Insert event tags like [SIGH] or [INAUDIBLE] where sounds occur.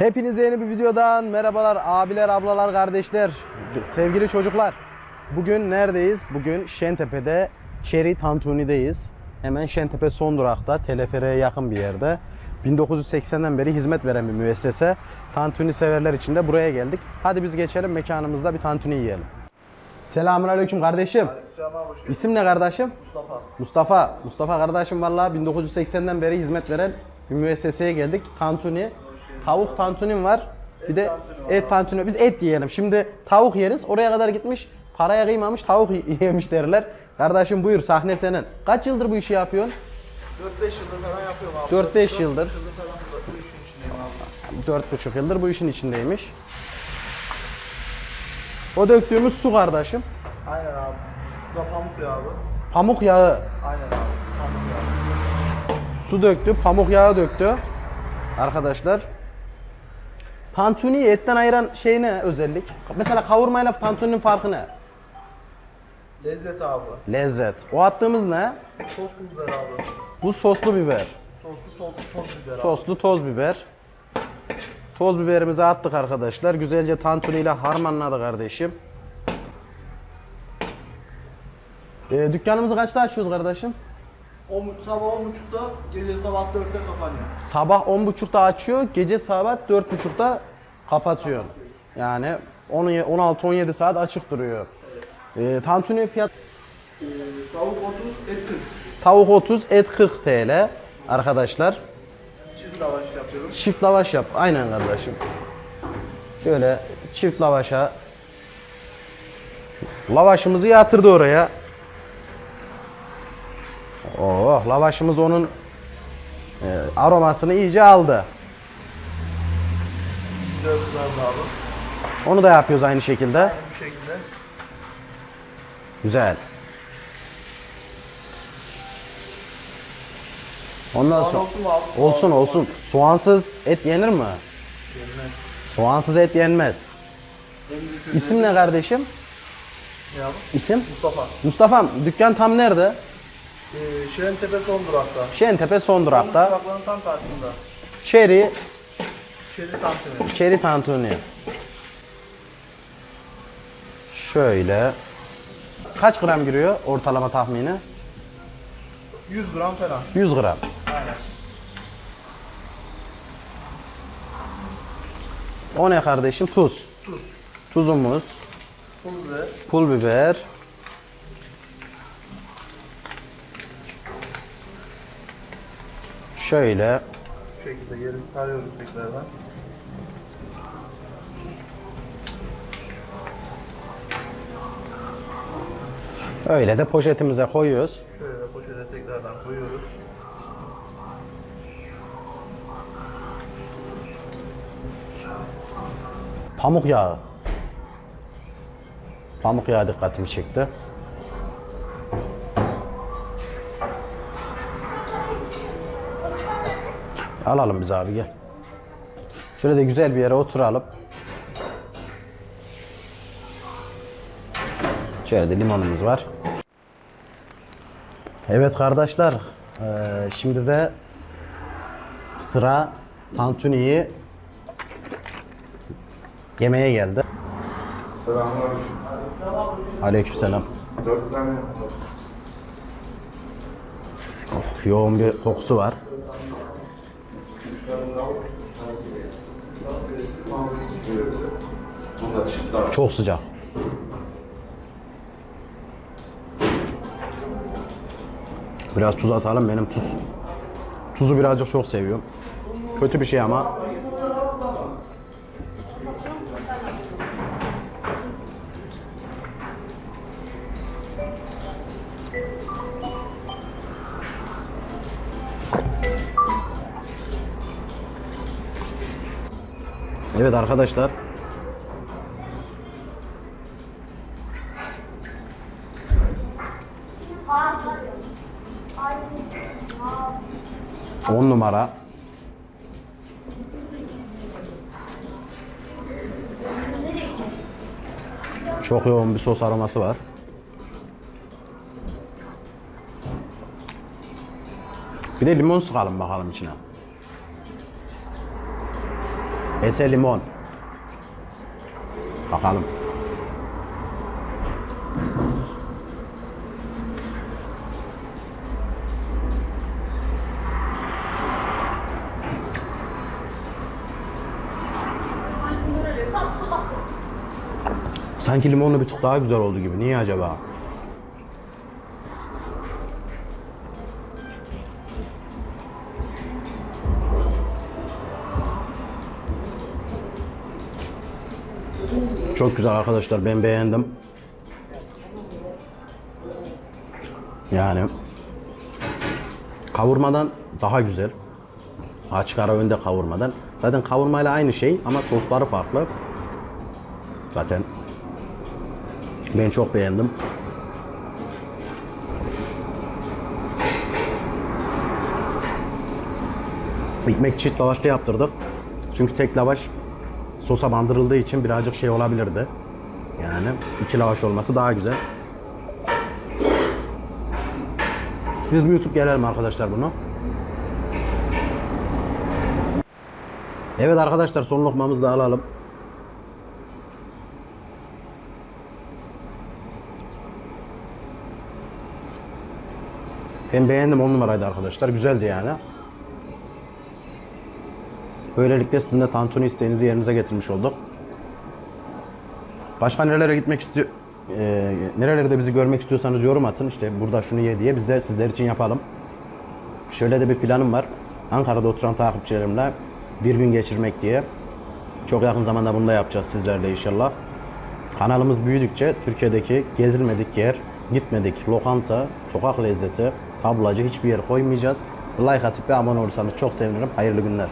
Hepinize yeni bir videodan merhabalar abiler, ablalar, kardeşler, sevgili çocuklar. Bugün neredeyiz? Bugün Şentepe'de Çeri Tantuni'deyiz. Hemen Şentepe son durakta, teleferiğe yakın bir yerde. 1980'den beri hizmet veren bir müessese. Tantuni severler için de buraya geldik. Hadi biz geçelim mekanımızda bir tantuni yiyelim. Selamünaleyküm kardeşim. Selam abi hoş geldin. İsim ne kardeşim? Mustafa. Mustafa. Mustafa kardeşim vallahi 1980'den beri hizmet veren bir müesseseye geldik. Tantuni. Tavuk tantunim var. Bir de et tantuni. Biz et yiyelim. Şimdi tavuk yeriz. Oraya kadar gitmiş. Paraya kıymamış tavuk [LAUGHS] yemiş derler. Kardeşim buyur sahne senin. Kaç yıldır bu işi yapıyorsun? 4-5 yıldır falan yapıyorum abi. 4-5 Dört- yıldır. dört falan bu işin içindeyim abi. 4,5 yıldır bu işin içindeymiş. O döktüğümüz su kardeşim. Aynen abi. Bu da pamuk yağı abi. Pamuk yağı. Aynen abi. Pamuk yağı. Su döktü, pamuk yağı döktü. Arkadaşlar. Tantuniyi etten ayıran şey ne özellik? Mesela kavurmayla tantuninin farkı ne? Lezzet abi. Lezzet. O attığımız ne? Sos biber abi. Bu soslu biber. Soslu toz, toz biber abi. Soslu toz biber. Toz biberimizi attık arkadaşlar. Güzelce tantuniyle harmanladı kardeşim. Ee, dükkanımızı kaçta açıyoruz kardeşim? 10, sabah 10.30'da gece sabah 4'te kapanıyor. Sabah 10.30'da açıyor, gece saat 4.30'da kapatıyor. Yani 16-17 saat açık duruyor. Ee, tantuni fiyat Ee, tavuk 30, et 40. tavuk 30, et 40 TL arkadaşlar. Çift lavaş yapıyorum. Çift lavaş yap. Aynen kardeşim. Şöyle çift lavaşa lavaşımızı yatırdı oraya. Oh, lavaşımız onun e, aromasını iyice aldı. Güzel kızardı abi. Onu da yapıyoruz aynı şekilde. Bu şekilde. Güzel. Ondan Soğan sonra olsun mu abi? olsun olsun. Soğansız et yenir mi? Yenmez. Soğansız et yenmez. İsim ne kardeşim? Ne abi? İsim? Mustafa. Mustafa'm dükkan tam nerede? Ee, Şirentepe son durakta. Şentepe son Son durakta. durakların tam karşısında. Çeri, Şerit antrenörü. çeri tantuni. Şöyle. Kaç gram giriyor ortalama tahmini? 100 gram falan. 100 gram. Aynen. O ne kardeşim? Tuz. Tuz. Tuzumuz, Pul biber. pul biber. Şöyle. Bu şekilde geri sarıyoruz tekrardan. Öyle de poşetimize koyuyoruz. Şöyle poşete tekrardan koyuyoruz. Pamuk yağı. Pamuk yağı dikkatimi çekti. Alalım biz abi gel. Şöyle de güzel bir yere oturalım. Şöyle de limonumuz var. Evet kardeşler, eee, şimdi de sıra tantuniyi Yemeğe geldi. Selamünaleyküm. Aleykümselam. Dört tane Of, yoğun bir kokusu var. Çiftler. Çok sıcak. Biraz tuz atalım. Benim tuz tuzu birazcık çok seviyorum. Kötü bir şey ama. Evet arkadaşlar. On numara. Çok yoğun bir sos aroması var. Bir de limon sıkalım bakalım içine. Ete limon. Bakalım. Sanki limonlu bir tık daha güzel oldu gibi. Niye acaba? Çok güzel arkadaşlar. Ben beğendim. Yani kavurmadan daha güzel. Açık ara önde kavurmadan. Zaten kavurmayla aynı şey ama sosları farklı. Zaten ben çok beğendim. Ekmek çift lavaşta yaptırdık. Çünkü tek lavaş sosa bandırıldığı için birazcık şey olabilirdi. Yani iki lavaş olması daha güzel. Biz bir YouTube gelelim arkadaşlar bunu. Evet arkadaşlar son lokmamızı da alalım. Ben beğendim 10 numaraydı arkadaşlar. Güzeldi yani. Böylelikle sizin de tantuni isteğinizi yerinize getirmiş olduk. Başka nerelere gitmek istiyor, e, nerelerde bizi görmek istiyorsanız yorum atın. İşte burada şunu ye diye biz de sizler için yapalım. Şöyle de bir planım var. Ankara'da oturan takipçilerimle bir gün geçirmek diye. Çok yakın zamanda bunu da yapacağız sizlerle inşallah. Kanalımız büyüdükçe Türkiye'deki gezilmedik yer, gitmedik lokanta, sokak lezzeti, tablacı hiçbir yer koymayacağız. Like atıp ve abone olursanız çok sevinirim. Hayırlı günler.